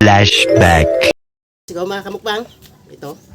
Flashback. Sigaw mga kamukbang. Ito.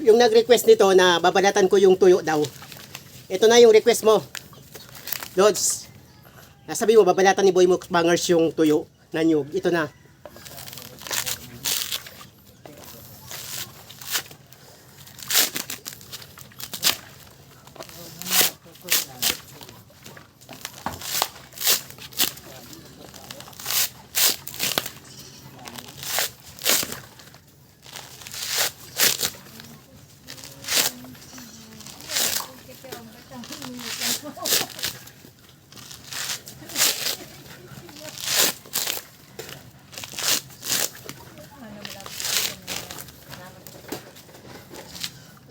Yung nag-request nito na babalatan ko yung tuyo daw. Ito na yung request mo. Lods. Nasabi mo, babalatan ni Boy Mukbangers yung tuyo na nyug. Ito na.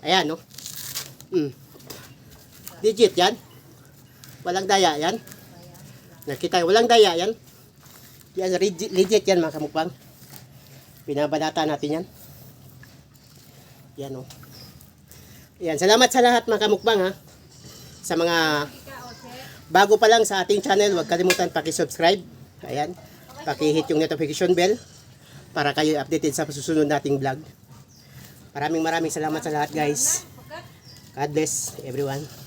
Ayan, no? Mm. Digit yan. Walang daya yan. Nakita, walang daya yan. Yan, legit, legit yan mga kamukbang. Pinabalata natin yan. Yan, no? Yan, salamat sa lahat mga kamukbang, ha? Sa mga bago pa lang sa ating channel, huwag kalimutan paki-subscribe. Ayan. Paki-hit yung notification bell para kayo updated sa susunod nating vlog. Maraming maraming salamat sa lahat guys. God bless everyone.